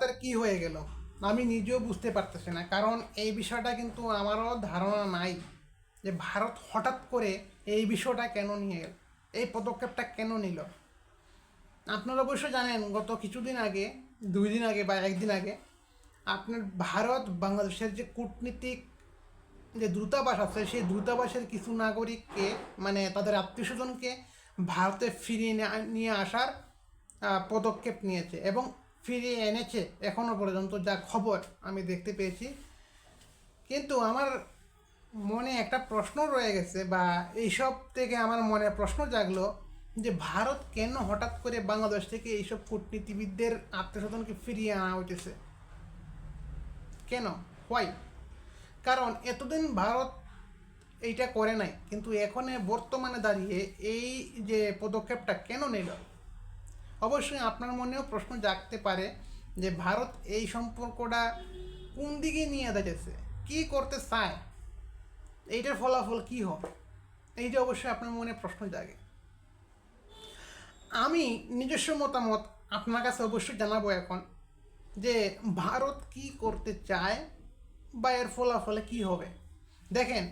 ভারতের কি হয়ে গেল? আমি নিজেও বুঝতে পারতেছি না। কারণ এই বিষয়টা কিন্তু আমারও ধারণা নাই যে ভারত হঠাৎ করে এই বিষয়টা কেন নিয়ে গেল? এই পদক্ষেপটা কেন নিল? আপনারা অবশ্য জানেন, গত কিছুদিন আগে, দুই দিন আগে বা একদিন আগে, আপনার ভারত বাংলাদেশের যে কূটনীতিক যে দূতাবাস আছে, সেই দূতাবাসের কিছু নাগরিককে মানে তাদের আত্মীয় স্বজনকে ভারতে ফিরিয়ে নিয়ে আসার পদক্ষেপ নিয়েছে। এবং ফিরিয়ে এনেছে এখনও পর্যন্ত, যা খবর আমি দেখতে পেয়েছি। কিন্তু আমার মনে একটা প্রশ্ন রয়ে গেছে বা এইসব থেকে আমার মনে প্রশ্ন জাগলো যে ভারত কেন হঠাৎ করে বাংলাদেশ থেকে এইসব কূটনীতিবিদদের আত্মীয়স্বজনকে ফিরিয়ে আনা হইতেছে? কেন? হোয়াই কারণ এতদিন ভারত এইটা করে নাই, কিন্তু এখন বর্তমানে দাঁড়িয়ে এই যে পদক্ষেপটা কেন নিল? অবশ্যই আপনার মনেও প্রশ্ন জাগতে পারে যে ভারত এই সম্পর্কটা কোন দিকে নিয়ে যাচ্ছে কি করতে চায়? এইটার ফলাফল কি হবে? এইটা অবশ্যই আপনার মনে প্রশ্ন জাগে। আমি নিজস্ব মতামত আপনার কাছে অবশ্যই জানাব এখন যে ভারত কি করতে চায় বা এর ফলাফলে কি হবে? দেখেন,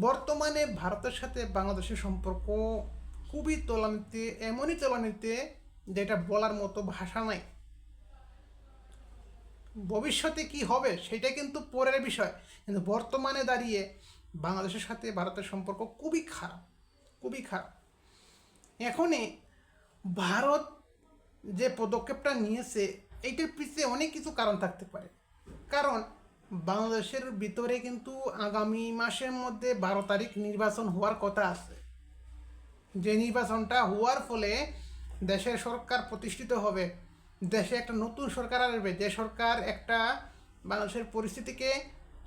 বর্তমানে ভারতের সাথে বাংলাদেশের সম্পর্ক খুবই তলানিতে, এমনই তলানিতে যেটা বলার মতো ভাষা নাই। ভবিষ্যতে কি হবে সেটা কিন্তু পরের বিষয়। কিন্তু বর্তমানে দাঁড়িয়ে বাংলাদেশের সাথে ভারতের সম্পর্ক খুবই খারাপ খুবই খারাপ। এখনই ভারত যে পদক্ষেপটা নিয়েছে এইটার পিছিয়ে অনেক কিছু কারণ থাকতে পারে। কারণ বাংলাদেশের ভিতরে কিন্তু আগামী মাসের মধ্যে বারো তারিখ নির্বাচন হওয়ার কথা আছে। যে নির্বাচনটা হওয়ার ফলে দেশের সরকার প্রতিষ্ঠিত হবে, দেশে একটা নতুন সরকার আসবে, যে সরকার একটা বাংলাদেশের পরিস্থিতিকে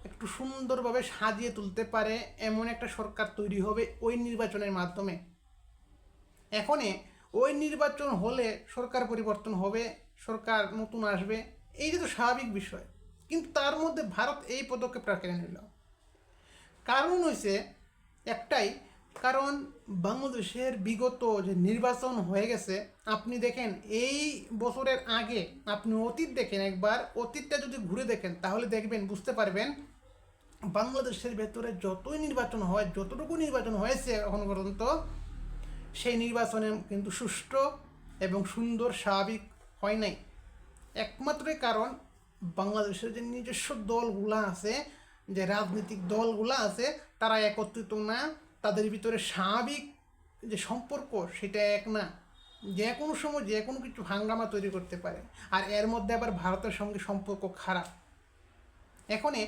একটু সুন্দরভাবে সাজিয়ে তুলতে পারে, এমন একটা সরকার তৈরি হবে ওই নির্বাচনের মাধ্যমে। এখনই ওই নির্বাচন হলে সরকার পরিবর্তন হবে, সরকার নতুন আসবে, এই যে তো স্বাভাবিক বিষয়। কিন্তু তার মধ্যে ভারত এই পদক্ষেপটা কেন নিল। কারণ হয়েছে একটাই কারণ বাংলাদেশের বিগত যে নির্বাচন হয়ে গেছে, আপনি দেখেন, এই বছরের আগে আপনি অতীত দেখেন একবার, অতীতটা যদি ঘুরে দেখেন, তাহলে দেখবেন, বুঝতে পারবেন, বাংলাদেশের ভেতরে যতই নির্বাচন হয়, যতটুকু নির্বাচন হয়েছে এখন পর্যন্ত, সেই নির্বাচনে কিন্তু সুষ্ঠু এবং সুন্দর স্বাভাবিক হয় নাই। একমাত্রই কারণ, বাংলাদেশের যে নিজস্ব দলগুলো আছে, যে রাজনৈতিক দলগুলো আছে, তারা একত্রিত না। তাদের ভিতরে স্বাভাবিক যে সম্পর্ক সেটা এক না, যে কোনো সময় যে কোনো কিছু হাঙ্গামা তৈরি করতে পারে। আর এর মধ্যে আবার ভারতের সঙ্গে সম্পর্ক খারাপ। এখনই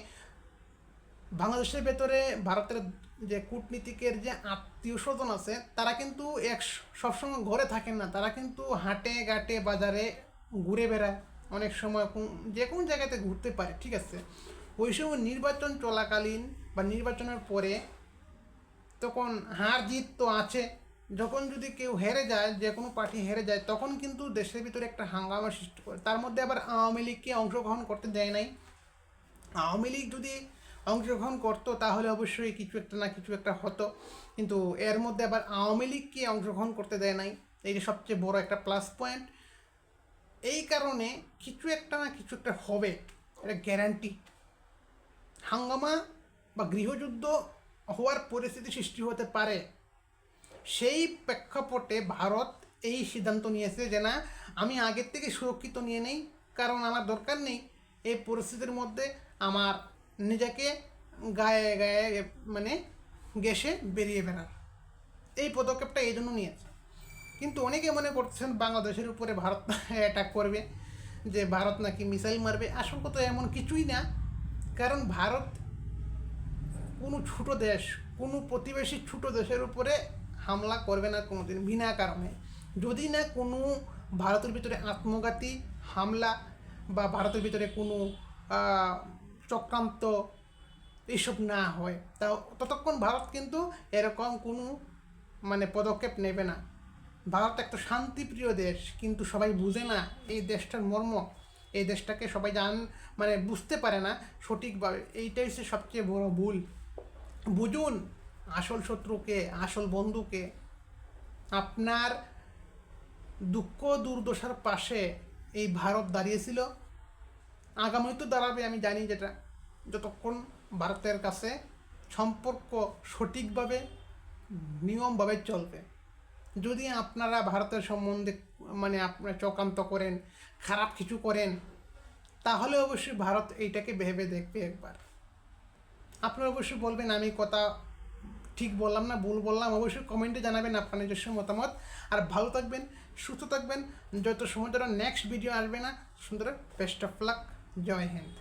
বাংলাদেশের ভেতরে ভারতের যে কূটনীতিকের যে আত্মীয় স্বজন আছে, তারা কিন্তু এক সবসময় ঘরে থাকেন না। তারা কিন্তু হাটে, ঘাটে, বাজারে ঘুরে বেড়ায়। অনেক সময় যে কোনো জায়গাতে ঘুরতে পারে, ঠিক আছে? ওই সময় নির্বাচন চলাকালীন বা নির্বাচনের পরে তখন হার জিত তো আছে। যখন যদি কেউ হেরে যায়, যে কোনো পার্টি হেরে যায়, তখন কিন্তু দেশের ভিতরে একটা হাঙ্গামা সৃষ্টি করে। তার মধ্যে আবার আওয়ামী লীগকে অংশগ্রহণ করতে দেয় নাই। আওয়ামী লীগ যদি অংশগ্রহণ করতো, তাহলে অবশ্যই কিছু একটা না কিছু একটা হতো। কিন্তু এর মধ্যে আবার আওয়ামী লীগকে অংশগ্রহণ করতে দেয় নাই। এইটা সবচেয়ে বড় একটা প্লাস পয়েন্ট এই কারণে কিছু একটা না কিছু একটা হবে। এটা গ্যারান্টি হাঙ্গামা বা গৃহযুদ্ধ হওয়ার পরিস্থিতি সৃষ্টি হতে পারে সেই প্রেক্ষাপটে ভারত এই সিদ্ধান্ত নিয়েছে যে না, আমি আগের থেকে সুরক্ষিত নিয়ে নেই, কারণ আমার দরকার নেই। এই পরিস্থিতির মধ্যে আমার নিজেকে গায়ে গায়ে মানে গেসে বেরিয়ে বেড়ার এই পদক্ষেপটা এই জন্য নিয়েছে কিন্তু অনেকে মনে করছেন বাংলাদেশের উপরে ভারত অ্যাটাক করবে, যে ভারত নাকি মিসাইল মারবে। আসল কথা এমন কিছুই না, কারণ ভারত কোনো ছোটো দেশ, কোনো প্রতিবেশী ছোটো দেশের উপরে হামলা করবে না কোনো দিন বিনা কারণে। যদি না কোনো ভারতের ভিতরে আত্মঘাতী হামলা বা ভারতের ভিতরে কোনো চক্রান্ত এইসব না হয় তা ততক্ষণ ভারত কিন্তু এরকম কোনো মানে পদক্ষেপ নেবে না। ভারত একটা শান্তিপ্রিয় দেশ, কিন্তু সবাই বুঝে না এই দেশটার মর্ম। এই দেশটাকে সবাই জান মানে বুঝতে পারে না সঠিকভাবে। এইটাই হচ্ছে সবচেয়ে বড় ভুল। বুঝুন আসল শত্রুকে, আসল বন্ধুকে আপনার দুঃখ দুর্দশার পাশে এই ভারত দাঁড়িয়েছিল। আগামী তো দাঁড়াবে, আমি জানি যেটা। যতক্ষণ ভারতের কাছে সম্পর্ক সঠিকভাবে, নিয়মভাবে চলবে। যদি আপনারা ভারতের সম্বন্ধে মানে আপনারা চক্রান্ত করেন, খারাপ কিছু করেন, তাহলে অবশ্যই ভারত এইটাকে ভেবে দেখবে একবার। আপনারা অবশ্যই বলবেন, আমি কথা ঠিক বললাম না, ভুল বললাম, অবশ্যই কমেন্টে জানাবেন আপনার নিজস্ব মতামত। আর ভালো থাকবেন, সুস্থ থাকবেন, যত সময় ধরো নেক্সট ভিডিও আসবে না, সুন্দর বেস্ট অফ লাক জয় হিন্দ।